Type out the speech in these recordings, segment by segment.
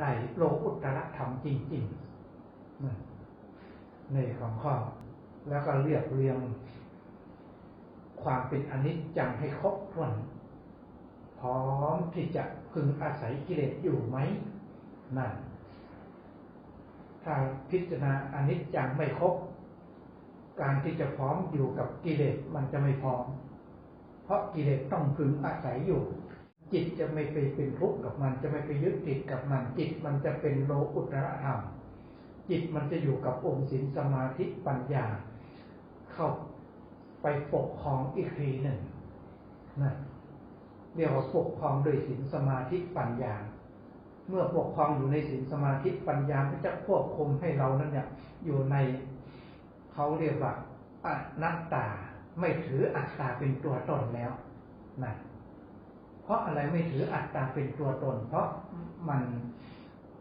ได้โลกุตตรธรรมจริงๆในของข้อ แล้วก็เรียบเรียง ความเป็นอนิจจังให้ครบถ้วนพร้อมที่จะพึงอาศัยกิเลสอยู่ไหมนั่น ถ้าพิจารณาอนิจจังไม่ครบ การที่จะพร้อมอยู่กับกิเลสมันจะไม่พร้อม เพราะกิเลสต้องพึงอาศัยอยู่ จิตจะไม่ไปเป็นทุกข์กับมัน จะไม่ไปยึดติดกับมัน จิตมันจะเป็นโลอุตระธรรม จิตมันจะอยู่กับองค์ศีลสมาธิปัญญา เข้าไปปกครองอีกทีหนึ่งนะเรียกว่าปกครองโดยศีลสมาธิปัญญา เมื่อปกครองอยู่ในศีลสมาธิปัญญาก็จะควบคุมให้เรานั้นเนี่ยอยู่ในเขาเรียกว่าอนัตตา ไม่ถืออัตตาเป็นตัวตนแล้วนะ เพราะอะไรไม่ถืออัตตาเป็นตัวตน เพราะมัน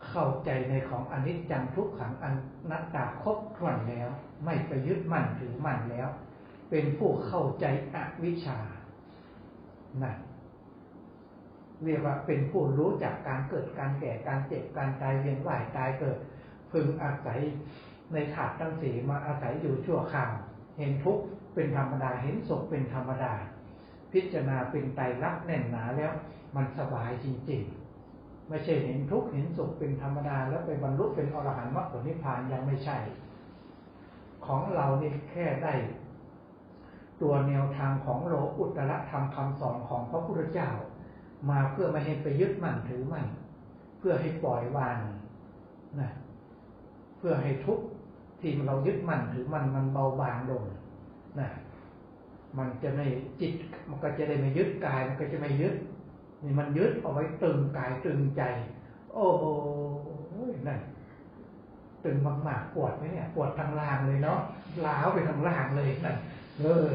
เข้าใจในของอนิจจังทุกขังอนัตตาครบถ้วนแล้ว ไม่ไปยึดมั่นถือมั่นแล้ว เป็นผู้เข้าใจอวิชชานะเรียกว่าเป็นผู้รู้จักการเกิดการแก่การเจ็บการตายเวียนว่ายตายเกิด พึงอาศัยในถาดทั้งสีมาอาศัยอยู่ชั่วคราวเห็นทุกข์เป็นธรรมดาเห็นสุขเป็นธรรมดา พิจารณาเป็นไตรลักษณ์แน่นหนาแล้ว มันสบายจริงๆ ไม่ใช่เห็นทุกข์เห็นสุขเป็นธรรมดาแล้วไปบรรลุเป็นอรหันต์มรรคผลนิพพานยังไม่ใช่ ของเรานี่แค่ได้ ตัวแนวทางของโลอุตตรธรรมคำสอนของพระพุทธเจ้า มาเพื่อไม่ให้ไปยึดมั่นถือมั่นเพื่อให้ปล่อยวางนะเพื่อให้ทุกข์ที่เรายึดมั่นถือมันมันเบาบางลงนะ มันจะไม่จิต มันก็จะได้ไม่ยึดกาย มันก็จะไม่ยึดนี่มันยึดเอาไว้ตึงกายตึงใจ โอ้โหนั่นตึงมากๆปวดไหมเนี่ยปวดทางล่างเลยเนาะล้าวไปทางล่างเลยนั่นเออ